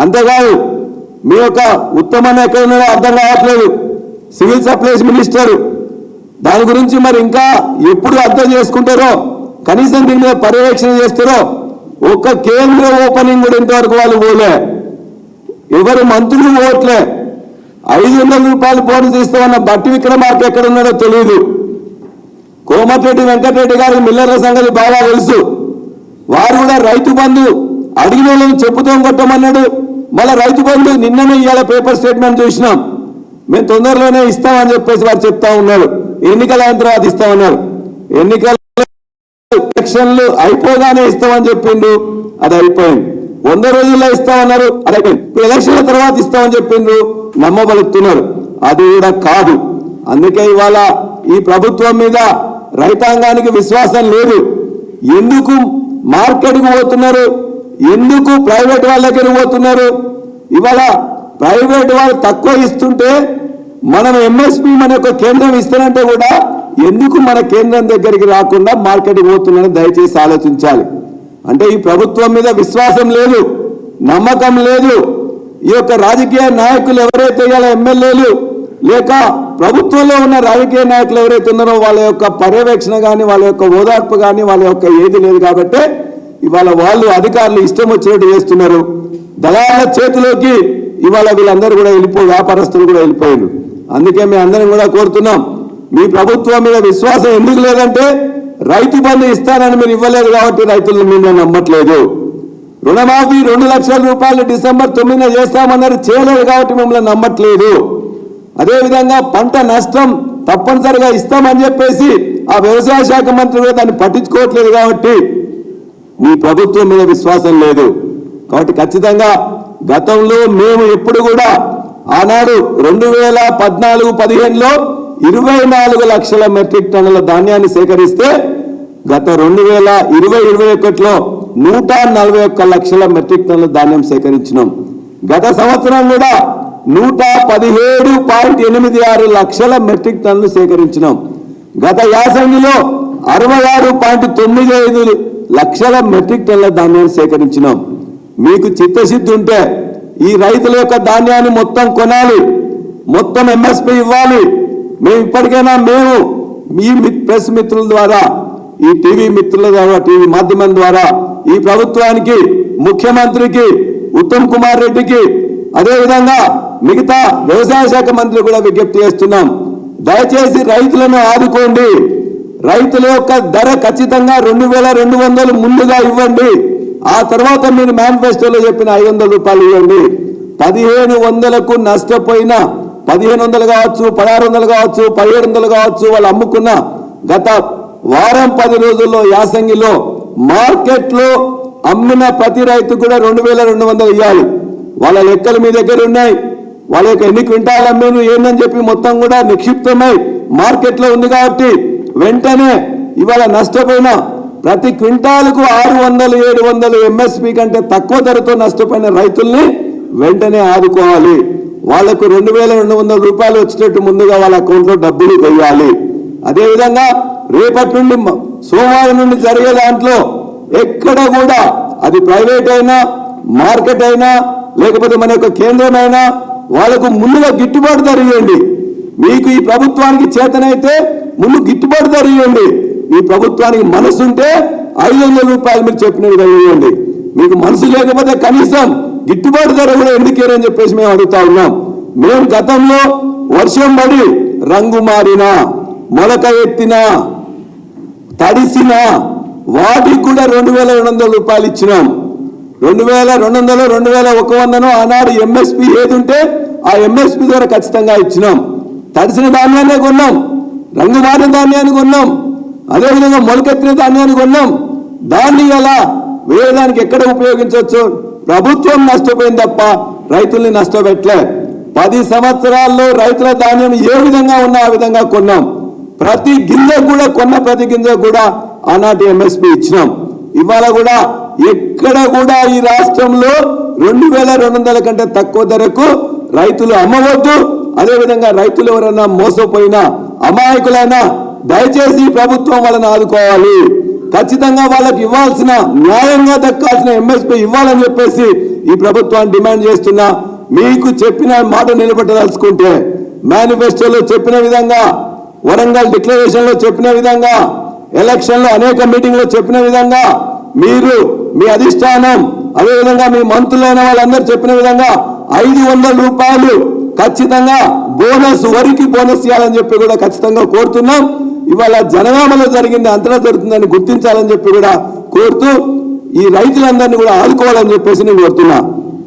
అంతేకాదు మీ యొక్క ఉత్తమన్న ఎక్కడ ఉన్నాడో అర్థం కావట్లేదు. Civil supplies minister. దాని గురించి మరి ఇంకా ఎప్పుడు అర్థం చేసుకుంటారో కనీసం దీని మీద పర్యవేక్షణ చేస్తారో ఒక్క కేంద్ర ఓపెనింగ్ కూడా ఇంతవరకు వాళ్ళు పోలే. ఎవరు మంత్రులు పోవట్లే. ఐదు వందల రూపాయలు పోటీ ఇస్తామన్న బట్టి విక్రమార్క ఎక్కడ ఉన్నాడో తెలియదు కోమటిరెడ్డి వెంకటరెడ్డి గారి మిల్లర్ల సంగతి బాగా తెలుసు. వారు కూడా రైతు బంధు. అడిగిన చెప్పుతో కొట్టమన్నాడు. మళ్ళీ రైతు బంధు నిన్ననే ఇవాళ పేపర్ స్టేట్మెంట్ చూసినాం. మేము తొందరలోనే ఇస్తామని చెప్పేసి వారు చెప్తా ఉన్నారు ఎన్నికల తర్వాత ఇస్తామన్నారు ఎన్నికల ఎలక్షన్లు అయిపోగానే ఇస్తామని చెప్పిండు. అది అయిపోయింది. వంద రోజుల్లో ఇస్తామన్నారు అది అయిపోయింది. ఇప్పుడు ఎలక్షన్ల తర్వాత ఇస్తామని చెప్పిండ్రు నమ్మబలుతున్నారు. అది కూడా కాదు. అందుకే ఇవాళ ఈ ప్రభుత్వం మీద రైతాంగానికి విశ్వాసం లేదు. ఎందుకు మార్కెట్కు పోతున్నారు? ఎందుకు ప్రైవేట్ వాళ్ళ దగ్గర పోతున్నారు? ఇవాళ ప్రైవేట్ వాళ్ళు తక్కువ ఇస్తుంటే మనం ఎంఎస్పి మన యొక్క కేంద్రం ఇస్తానంటే కూడా ఎందుకు మన కేంద్రం దగ్గరికి రాకుండా మార్కెట్కి పోతున్నారని దయచేసి ఆలోచించాలి. అంటే ఈ ప్రభుత్వం మీద విశ్వాసం లేదు నమ్మకం లేదు. ఈ యొక్క రాజకీయ నాయకులు ఎవరైతే ఇవాళ ఎమ్మెల్యేలు లేక ప్రభుత్వంలో ఉన్న రాజకీయ నాయకులు ఎవరైతే ఉన్నారో వాళ్ళ యొక్క పర్యవేక్షణ కానీ వాళ్ళ యొక్క ఓదార్పు కానీ వాళ్ళ యొక్క ఏది లేదు కాబట్టి ఇవాళ వాళ్ళు అధికారులు ఇష్టం వచ్చినట్టు చేస్తున్నారు. దళాల చేతిలోకి ఇవాళ వీళ్ళందరూ కూడా వెళ్ళిపోయి వ్యాపారస్తులు కూడా వెళ్ళిపోయారు. అందుకే మేము అందరం కూడా కోరుతున్నాం మీ ప్రభుత్వం మీద విశ్వాసం ఎందుకు లేదంటే రైతు బంధు ఇస్తానని మీరు ఇవ్వలేదు కాబట్టి రైతులను మీరు నమ్మట్లేదు. రుణమాఫీ రెండు లక్షల రూపాయలు డిసెంబర్ తొమ్మిదిన చేస్తామన్నారు చేయలేదు కాబట్టి మిమ్మల్ని నమ్మట్లేదు. అదేవిధంగా పంట నష్టం తప్పనిసరిగా ఇస్తామని చెప్పేసి ఆ వ్యవసాయ శాఖ మంత్రి కూడా దాన్ని పట్టించుకోవట్లేదు కాబట్టి మీ ప్రభుత్వం మీద విశ్వాసం లేదు. కాబట్టి ఖచ్చితంగా గతంలో మేము ఎప్పుడు కూడా ఆనాడు రెండు వేల పద్నాలుగు పదిహేనులో ఇరవై నాలుగు లక్షల మెట్రిక్ టన్నుల ధాన్యాన్ని సేకరిస్తే గత రెండు వేల ఇరవై ఇరవై ఒకటిలో నూట నలభై ఒక్క లక్షల మెట్రిక్ టన్నుల ధాన్యం సేకరించినాం. గత సంవత్సరం కూడా నూట పదిహేడు పాయింట్ ఎనిమిది ఆరు లక్షల మెట్రిక్ టన్నులు సేకరించినాం. గత యాసంగిలో అరవై ఆరు పాయింట్ తొమ్మిది ఐదు లక్షల మెట్రిక్ టన్ల ధాన్యాన్ని సేకరించినాం. మీకు చిత్తశుద్ధి ఉంటే ఈ రైతుల యొక్క ధాన్యాన్ని మొత్తం కొనాలి. మొత్తం ఎంఎస్పి ఇవ్వాలి. మేము ఇప్పటికైనా మేము మీ ప్రెస్ మిత్రుల ద్వారా ఈ టీవీ మిత్రుల ద్వారా టీవీ మాధ్యమం ద్వారా ఈ ప్రభుత్వానికి ముఖ్యమంత్రికి ఉత్తమ్ కుమార్ రెడ్డికి అదేవిధంగా మిగతా వ్యవసాయ శాఖ మంత్రి కూడా విజ్ఞప్తి చేస్తున్నాం. దయచేసి రైతులను ఆదుకోండి. రైతుల యొక్క ధర ఖచ్చితంగా రెండు వేల రెండు వందలు ముందుగా ఇవ్వండి. ఆ తర్వాత మీరు మేనిఫెస్టోలో చెప్పిన ఐదు వందల రూపాయలు ఇవ్వండి. పదిహేను వందలకు నష్టపోయిన పదిహేను వందలు కావచ్చు పదహారు వందలు కావచ్చు పదిహేడు వందలు కావచ్చు వాళ్ళు అమ్ముకున్న గత వారం పది రోజుల్లో యాసంగిలో మార్కెట్లో అమ్మిన ప్రతి రైతు కూడా రెండు వేల రెండు వందలు ఇవ్వాలి వాళ్ళ లెక్కలు మీ దగ్గర ఉన్నాయి. వాళ్ళ యొక్క ఎన్ని క్వింటాలు అమ్మేను ఏందని చెప్పి మొత్తం కూడా నిక్షిప్తమై మార్కెట్లో ఉంది కాబట్టి వెంటనే ఇవాళ నష్టపోయిన ప్రతి క్వింటాలకు ఆరు వందలు ఏడు వందలు ఎంఎస్పి కంటే తక్కువ ధరతో నష్టపోయిన రైతుల్ని వెంటనే ఆదుకోవాలి. వాళ్ళకు రెండు వేల రెండు వందల రూపాయలు వచ్చేటట్టు ముందుగా వాళ్ళ అకౌంట్లో డబ్బులు వేయాలి. అదేవిధంగా రేపటి నుండి సోమవారం నుండి జరిగే దాంట్లో ఎక్కడ కూడా అది ప్రైవేట్ అయినా మార్కెట్ అయినా లేకపోతే మన యొక్క కేంద్రమైనా వాళ్ళకు ముందుగా గిట్టుబాటు ధర ఇవ్వండి. మీకు ఈ ప్రభుత్వానికి చేతనైతే ముందు గిట్టుబాటు ధర ఇవ్వండి. ఈ ప్రభుత్వానికి మనసు ఉంటే ఐదు వందల రూపాయలు మీరు చెప్పిన విధంగా ఇవ్వండి. మీకు మనసు లేకపోతే కనీసం గిట్టుబాటు ధర కూడా ఎందుకేరని చెప్పేసి మేము అడుగుతా ఉన్నాం. మేము గతంలో వర్షం పడి రంగు మారినా మొలక ఎత్తినా తడిసినా వాటికి కూడా రెండు వేల రెండు వందల రూపాయలు ఇచ్చినాం. రెండు వేల రెండు వందలు రెండు వేల ఒక వందను ఆనాడు ఎంఎస్పి ఏది ఉంటే ఆ ఎంఎస్పి ద్వారా ఖచ్చితంగా ఇచ్చినాం. తడిసిన ధాన్యాన్ని కొన్నాం. రంగు మారిన ధాన్యాన్ని కొన్నాం. అదేవిధంగా మొలకెత్తిన ధాన్యాన్ని కొన్నాం. దాన్ని ఎలా వేయడానికి ఎక్కడ ఉపయోగించవచ్చు? ప్రభుత్వం నష్టపోయింది తప్ప రైతుల్ని నష్టపెట్టలే. పది సంవత్సరాల్లో రైతుల ధాన్యం ఏ విధంగా ఉన్నా ఆ విధంగా కొన్నాం. ప్రతి గింజ కూడా కొన్న ప్రతి గింజ కూడా ఆనాటి ఎంఎస్పి ఇచ్చినాం. ఇవాళ కూడా ఎక్కడ కూడా ఈ రాష్ట్రంలో రెండు వేల రెండు వందల కంటే తక్కువ ధరకు రైతులు అమ్మవద్దు. అదేవిధంగా రైతులు ఎవరైనా మోసపోయినా అమాయకులైనా దయచేసి ప్రభుత్వం వాళ్ళని ఆదుకోవాలి. ఖచ్చితంగా వాళ్ళకి ఇవ్వాల్సిన న్యాయంగా దక్కాల్సిన ఎంఎస్పీ ఇవ్వాలని చెప్పేసి ఈ ప్రభుత్వాన్ని డిమాండ్ చేస్తున్నా మీకు చెప్పిన మాట నిలబెట్టదలుచుకుంటే మేనిఫెస్టోలో చెప్పిన విధంగా వరంగల్ డిక్లరేషన్లో చెప్పిన విధంగా ఎలక్షన్లో అనేక మీటింగ్లో చెప్పిన విధంగా మీరు మీ అధిష్టానం అదేవిధంగా మీ మంత్రులైన వాళ్ళందరూ చెప్పిన విధంగా ఐదు వందల రూపాయలు ఖచ్చితంగా బోనస్ వరికి బోనస్ ఇవ్వాలని చెప్పి కూడా ఖచ్చితంగా కోరుతున్నాం. ఇవాళ జనగామలో జరిగింది అంతటా జరుగుతుందని గుర్తించాలని చెప్పి కూడా కోరుతూ ఈ రైతులందరినీ కూడా ఆదుకోవాలని చెప్పేసి నేను కోరుతున్నా.